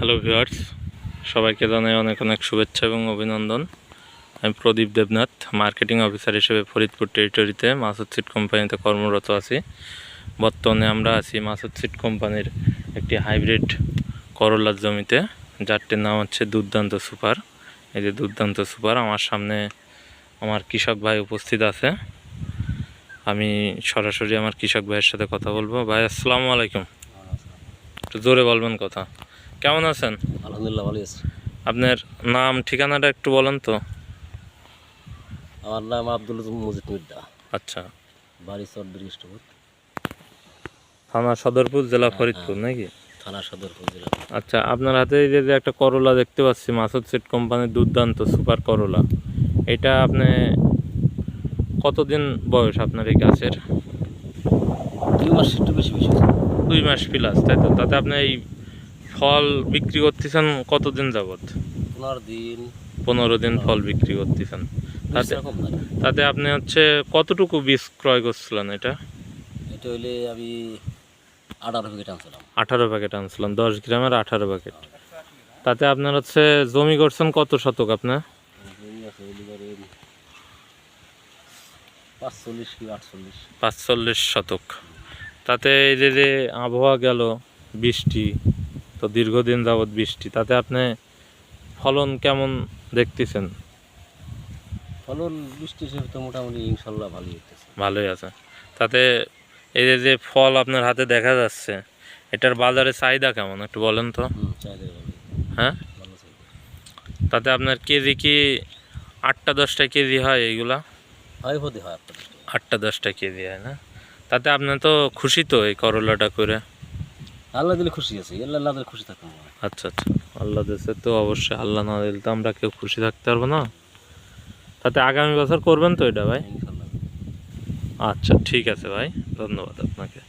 Hello viewers সবাইকে জানাই অনেক অনেক শুভেচ্ছা এবং অভিনন্দন। আমি প্রদীপ দেবনাথ মার্কেটিং অফিসার হিসেবে ফরিদপুর টেরিটরিতে মাসুদ সিট কোম্পানিতে কর্মরত আছি। বর্তমানে আমরা আছি মাসুদ সিট কোম্পানির একটি হাইব্রিড করলার জমিতে যারটির নাম হচ্ছে দুর্দান্ত সুপার। এই যে দুর্দান্ত সুপার, আমার সামনে আমার কৃষক ভাই উপস্থিত আছে। আমি সরাসরি আমার কৃষক ভাইয়ের সাথে কথা বলব। ভাই, আসসালামু আলাইকুম। একটু জোরে বলবেন কথা। কেমন আছেন? আলহামদুলিল্লাহ ভালো আছি। আপনার নাম ঠিকানাটা একটু বলেন তো। আমার নাম আব্দুল মজিদ মির্দা আচ্ছা। বাড়ি চৌধুরী ইস্টপুর থানা সদরপুর জেলা ফরিদপুর নাকি? থানা সদরপুর জেলা আচ্ছা আপনার হাতে এই যে একটা করলা দেখতে পাচ্ছি মাসুদ সিট কোম্পানির দুর্দান্ত সুপার করলা এটা আপনি কতদিন বয়স আপনার এই গাছের? দুই মাস একটু বেশি বেশি দুই মাস প্লাস তাই তো? তাতে আপনি এই ফল বিক্রি করতেছেন কতদিন যাবত পনেরো দিন। পনেরো দিন ফল বিক্রি করতেছেন। তাতে তাতে আপনি হচ্ছে কতটুকু বীজ ক্রয় করছিলেন এটা? এটা হইলে আমি আঠারো প্যাকেট আনছিলাম। আঠারো প্যাকেট আনছিলাম দশ গ্রামের আঠারো প্যাকেট তাতে আপনার হচ্ছে জমি করছেন কত শতক আপনার পাঁচচল্লিশ শতক। তাতে এই যে আবহাওয়া গেল বৃষ্টি তো দীর্ঘদিন যাবৎ বৃষ্টি তাতে আপনি ফলন কেমন দেখতেছেন? ফলন বৃষ্টি হিসেবে তো মোটামুটি ইনশাল্লাহ ভালোই হইতেছে। ভালোই আছে। তাতে এই যে যে ফল আপনার হাতে দেখা যাচ্ছে এটার বাজারে চাহিদা কেমন একটু বলেন তো। হ্যাঁ? তাতে আপনার কেজি কি আটটা দশটা কেজি হয় এইগুলা? হয় হয় আপনার আটটা দশটা কেজি হয় না? তাতে আপনি তো খুশি তো এই করলাটা করে। আল্লাহ দিলে খুশি আছে আল্লাহ আল্লাহ দিলে খুশি থাকতাম আচ্ছা আচ্ছা। আল্লাহ দিয়েছে তো অবশ্যই আল্লাহ না দিলে তো আমরা কেউ খুশি থাকতে পারব না। তাতে আগামী বছর করবেন তো এটা ভাই? আচ্ছা ঠিক আছে ভাই। ধন্যবাদ আপনাকে।